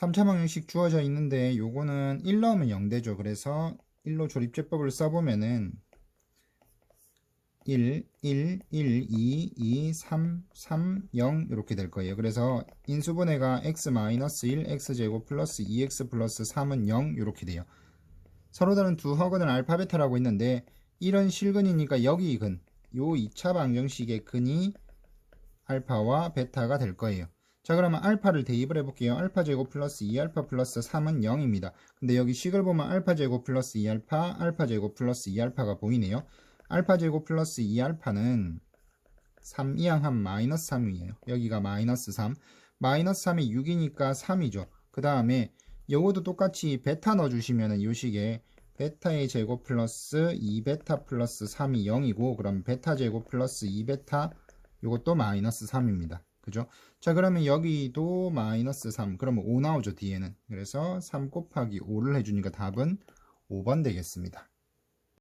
3차 방정식 주어져 있는데 요거는 1 넣으면 0되죠. 그래서 1로 조립제법을 써보면은 1, 1, 1, 2, 2, 3, 3, 0 이렇게 될 거예요. 그래서 인수분해가 x-1, x제곱 플러스 2x 플러스 3은 0 이렇게 돼요. 서로 다른 두 허근을 알파 베타라고 했는데 이런 실근이니까 여기 근, 요 2차 방정식의 근이 알파와 베타가 될 거예요. 자 그러면 알파를 대입을 해볼게요. 알파 제곱 플러스 2알파 플러스 3은 0입니다. 근데 여기 식을 보면 알파 제곱 플러스 2알파, 알파 제곱 플러스 2알파가 보이네요. 알파 제곱 플러스 2알파는 3 이항한 마이너스 3이에요. 여기가 마이너스 3. 마이너스 3이 6이니까 3이죠. 그 다음에 요것도 똑같이 베타 넣어주시면은 요 식에 베타의 제곱 플러스 2베타 플러스 3이 0이고 그럼 베타 제곱 플러스 2베타 요것도 마이너스 3입니다. 그죠? 자 그러면 여기도 마이너스 3 그러면 5 나오죠 뒤에는 그래서 3 곱하기 5를 해주니까 답은 5번 되겠습니다.